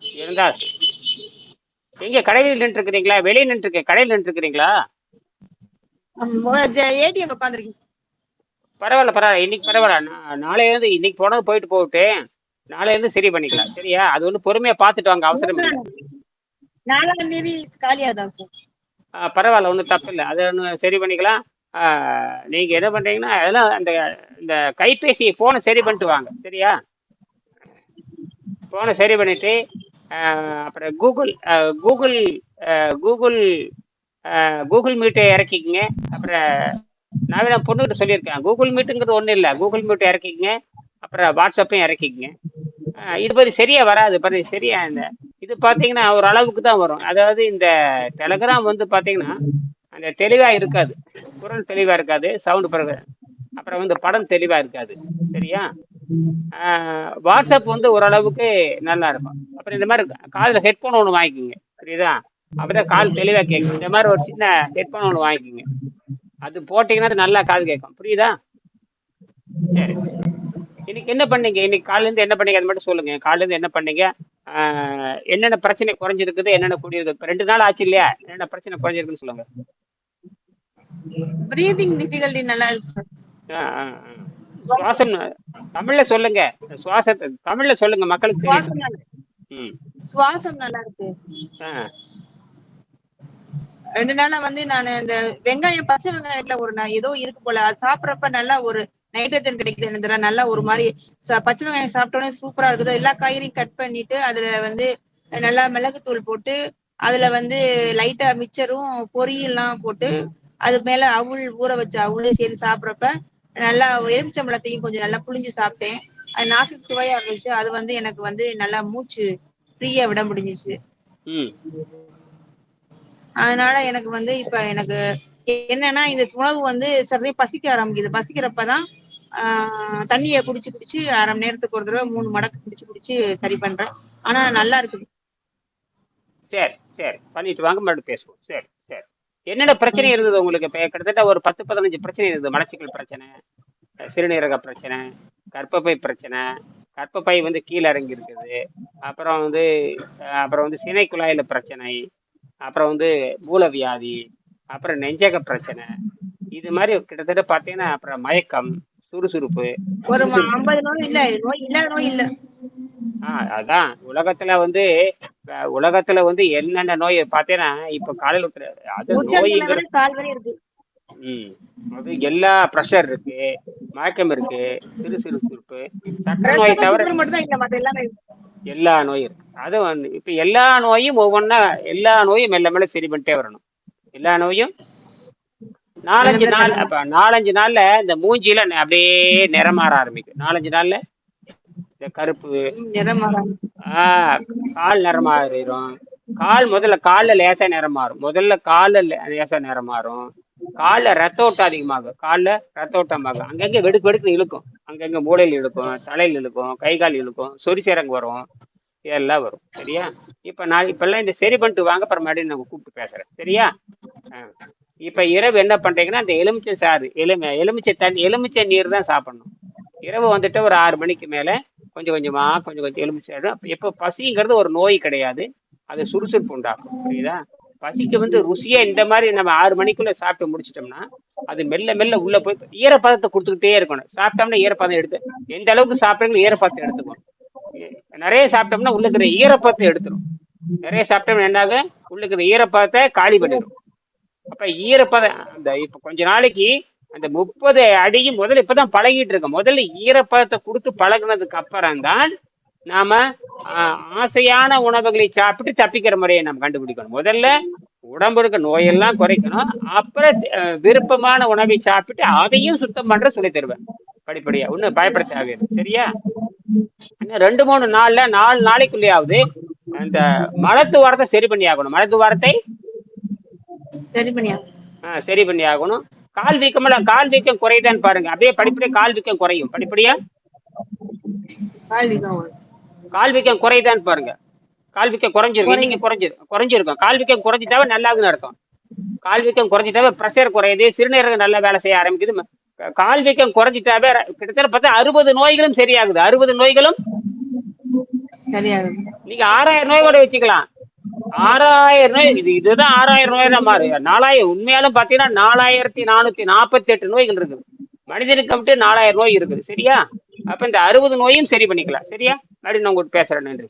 இருந்தா எங்க? கடையில் நின்று இருக்கிறீங்களா வெளியே நின்று இருக்கேன் கடையில் நின்று இருக்கிறீங்களா ஏடிஎம் உட்காந்துருக்கீங்க பரவாயில்ல பரவாயில்ல. இன்னைக்கு பரவாயில்ல. நா- நாளையில இருந்து இன்னைக்கு போனது போயிட்டு நாளையில இருந்து சரி பண்ணிக்கலாம். சரியா? அது ஒன்று பொறுமையா பார்த்துட்டு வாங்க அவசரம் இல்லை. நாலாம் தேதி தான் சார். பரவாயில்ல ஒன்றும் தப்பு இல்லை. அதை ஒன்று சரி பண்ணிக்கலாம். நீங்க என்ன பண்றீங்கன்னா அதெல்லாம் அந்த இந்த கைபேசி ஃபோனை சரி பண்ணிட்டு வாங்க. சரியா? ஃபோனை சரி பண்ணிட்டு அப்புறம் கூகுள் கூகுள் கூகுள் கூகுள் மீட்டை இறக்கிக்கங்க. அப்புறம் நான் வேணா பொண்ணுகிட்ட சொல்லியிருக்கேன். கூகுள் மீட்டுங்கிறது ஒன்றும் இல்லை. கூகுள் மீட்டை இறக்கிக்கங்க. அப்புறம் வாட்ஸ்அப்பையும் இறக்கிக்கங்க. இது பற்றி சரியா வராது. பாரு சரியா இந்த இது பார்த்தீங்கன்னா ஒரு அளவுக்கு தான் வரும். அதாவது இந்த டெலகிராம் வந்து பார்த்தீங்கன்னா அந்த தெளிவாக இருக்காது. குரல் தெளிவாக இருக்காது. சவுண்டு பிறகு அப்புறம் வந்து படம் தெளிவாக இருக்காது. சரியா? வாட்ஸ்அப் வந்து ஓரளவுக்கு நல்லா இருக்கும். அப்புறம் இந்த மாதிரி காதில் ஹெட்ஃபோன் ஒன்று வாங்கிக்கோங்க. புரியுதா? அப்பதான் கால் தெளிவா கேட்கும். இந்த மாதிரி ஒரு சின்ன ஹெட்ஃபோன் ஒன்று வாங்கிக்கோங்க. அது போட்டீங்கன்னா அது நல்லா காது கேட்கும். புரியுதா? சரி. இன்னைக்கு என்ன பண்ணீங்க? இன்னைக்கு காலையில இருந்து என்ன பண்ணீங்க? அது மட்டும் சொல்லுங்க. காலையில இருந்து என்ன பண்ணீங்க? என்னென்ன பிரச்சனை குறைஞ்சிருக்குது? என்னென்ன கூடியிருக்கு ரெண்டு நாள் ஆச்சு இல்லையா? என்னென்ன பிரச்சனை குறைஞ்சிருக்குன்னு சொல்லுங்க. பிரீதிங் டிஃபிகல்ட்டி நல்லா இருக்கு சார். சுவாசம் தமிழ்ல சொல்லுங்க. சுவாசத்தை தமிழ்ல சொல்லுங்க மக்களுக்கு தெரியும். சுவாசம் நல்லா- இருக்கு. ரெண்டு நாளா வந்து நான் இந்த வெங்காயம் பச்சை வெங்காயத்துல ஒரு நான் ஏதோ இருக்கு போல. அது சாப்பிடறப்ப நல்லா ஒரு நைட்ரஜன் கிடைக்குது தெரியல. நல்லா ஒரு மாதிரி பச்சை வெங்காயம் சாப்பிட்டோன்னே சூப்பரா இருக்குது. எல்லா காய்கறியும் கட் பண்ணிட்டு அதுல வந்து நல்லா மிளகுத்தூள் போட்டு அதுல வந்து லைட்டா மிச்சரும் பொரியெல்லாம் போட்டு அது மேல அவுள் ஊற வச்ச அவுளே சேர்த்து சாப்பிடறப்ப நல்லா எலுமிச்சம்பழத்தையும் கொஞ்சம் நல்லா புளிஞ்சு சாப்பிட்டேன். அது நாக்குக்கு சுவையா இருந்துச்சு. அது வந்து எனக்கு வந்து நல்லா மூச்சு ஃப்ரீயா விட முடிஞ்சிச்சு. அதனால எனக்கு வந்து இப்ப எனக்கு என்னன்னா இந்த உணவு வந்து சரி பசிக்க ஆரம்பிக்குது. பசிக்கிறப்பதான் தண்ணிய குடிச்சு குடிச்சு அரை மணி நேரத்துக்கு ஒரு தடவை மூணு மடக்கு குடிச்சு குடிச்சு சரி பண்றேன். ஆனா நல்லா இருக்குது. சரி சரி. பண்ணிட்டு வாங்க மறுபடியும் பேசுவோம். சரி. என்னென்ன பிரச்சனை இருந்தது உங்களுக்கு? இப்போ கிட்டத்தட்ட ஒரு பத்து பதினஞ்சு பிரச்சனை இருந்தது. மலச்சிக்கல் பிரச்சனை சிறுநீரக பிரச்சனை கர்ப்பப்பை பிரச்சனை கர்ப்பப்பை வந்து கீழே இறங்கி இருக்குது அப்புறம் வந்து அப்புறம் வந்து சினை குழாயில பிரச்சனை அப்புறம் வந்து மூலவியாதி அப்புறம் நெஞ்சக பிரச்சனை. இது மாதிரி கிட்டத்தட்ட பார்த்தீங்கன்னா அப்புறம் மயக்கம் சுறுசுறுப்பு. ஒரு ஐம்பது நோய் இல்ல நோய் இல்லாத நோய் இல்ல. ஆ அதான். உலகத்துல வந்து உலகத்துல வந்து என்னென்ன நோய் பார்த்தீங்கன்னா இப்ப காலையில அது முட்டை நோய்ங்கிற வரை கால் வரை இருக்கு. ம். அது எல்லா ப்ரெஷர் இருக்கு மயக்கம் இருக்கு சிறு சிறு சுறுப்பு சக்கரை நோய் தவிர. எல்லா நோயும் இருக்கு. அது வந்து இப்ப எல்லா நோயும் ஒவ்வொன்றா எல்லா நோயும் மெல்ல மெல்ல சரி பண்ணிட்டே வரணும். எல்லா நோயும் நாலஞ்சு நாள் அப்ப நாலஞ்சு நாள்ல இந்த மூஞ்சில அப்படியே நிறமாற ஆரம்பிக்கும். நாலஞ்சு நாள்ல இந்த கருப்பு. ஆஹ் கால் நிறம் மாறிடும் கால் முதல்ல கால்ல லேசா நிறம் மாறும் முதல்ல கால்ல லே- லேசா நிறம் மாறும் கால்ல ரத்த ஓட்டம் அதிகமாகும். கால்ல ரத்த ஓட்டமாகும் அங்கங்க வெடுக்கு வெடுக்கு இழுக்கும். அங்கங்க மூளையில் இழுக்கும் தலையில் இழுக்கும் கை கால் இழுக்கும் சொரிசரங்கு வரும். இதெல்லாம் வரும். சரியா? இப்ப நான் இப்பெல்லாம் இந்த சரி பண்ணிட்டு வாங்க. அப்புறம் மறுபடியும் நான் கூப்பிட்டு பேசுறேன். சரியா. இப்ப இரவு என்ன பண்றீங்கன்னா இந்த எலுமிச்சை சாறு எலுமி எலுமிச்சை தண்ணி எலுமிச்சை நீர் தான் சாப்பிடணும். இரவு வந்துட்டு ஒரு ஆறு மணிக்கு மேல கொஞ்சம் கொஞ்சமா கொஞ்சம் கொஞ்சம் எலுமிச்சை. எப்ப பசிங்கிறது ஒரு நோய் கிடையாது. அது சுறுசுறுப்பு உண்டாக்கும். புரியுதா? பசிக்கு வந்து ருசியா இந்த மாதிரி நம்ம ஆறு மணிக்குள்ள சாப்பிட்டு முடிச்சிட்டோம்னா அது மெல்ல மெல்ல உள்ள போய் ஈரப்பதத்தை கொடுத்துக்கிட்டே இருக்கணும். சாப்பிட்டோம்னா ஈரப்பதம் எடுத்து எந்த அளவுக்கு சாப்பிட்றீங்களோ ஈரப்பதத்தை எடுத்துக்கணும். நிறைய சாப்பிட்டோம்னா உள்ள இருக்கிற ஈரப்பதத்தை எடுத்துரும். நிறைய சாப்பிட்டோம்னா என்னாகும் உள்ள இருக்கிற ஈரப்பதத்தை காலி பண்ணிடும் அப்ப ஈரப்பதம் அந்த இப்ப கொஞ்ச நாளைக்கு அந்த முப்பது அடியும் முதல்ல இப்பதான் பழகிட்டு இருக்கோம். முதல்ல ஈரப்பதத்தை கொடுத்து பழகுனதுக்கு அப்புறம் தான் நாம ஆசையான உணவுகளை சாப்பிட்டு தப்பிக்கிற முறையை நம்ம கண்டுபிடிக்கணும். முதல்ல உடம்பு இருக்க நோயெல்லாம் குறைக்கணும். அப்புறம் விருப்பமான உணவை சாப்பிட்டு அதையும் சுத்தம் பண்ற சொல்லி தருவேன் படிப்படியா. ஒன்னும் பயப்பட தேவையில்லை சரியா? ரெண்டு மூணு நாள்ல நாலு நாளைக்குள்ளேயாவது அந்த மலத்துவாரத்தை சரி பண்ணி ஆகணும் மலத்துவாரத்தை சரி பண்ணியா ஆ, சரி பண்ணி ஆகணும் கால் வீக்கமெல்லாம் கால் வீக்கம் குறையுதான்னு பாருங்க. அப்படியே படிப்படியா கால் வீக்கம் குறையும். படிப்படியா? கால் வீக்கம் குறையுதான்னு பாருங்க. கால் வீக்கம் குறைஞ்சிருக்கும். இன்னைக்கு குறைஞ்சிரு குறைஞ்சிருக்கும். கால் வீக்கம் குறைஞ்சிட்டாவே நல்லாதுன்னு அர்த்தம். கால் வீக்கம் குறைஞ்சிட்டாவே ப்ரெஷர் குறையுது. சிறுநீரகம் நல்லா வேலை செய்ய ஆரம்பிக்குது. கால் வீக்கம் குறைஞ்சிட்டாவே கிட்டத்தட்ட பார்த்தா அறுபது நோய்களும் சரியாகுது. அறுபது நோய்களும் சரியாகுது. நீங்க ஆறாயிரம் நோய் கூட வச்சுக்கலாம். ஆறாயிரம் இது இதுதான் ஆறாயிரம் நோய் தான் மாறு. நாலாயிரம் உண்மையாலும் பாத்தீங்கன்னா நாலாயிரத்தி நானூத்தி நாற்பத்தி எட்டு நோய்கள் இருக்குது. மனிதனுக்கு மட்டும் நாலாயிரம் நோய் இருக்குது. சரியா? அப்ப இந்த அறுபது நோயும் சரி பண்ணிக்கலாம். சரியா? அப்படின்னு நான் உங்களுக்கு பேசுறேன் நன்றி.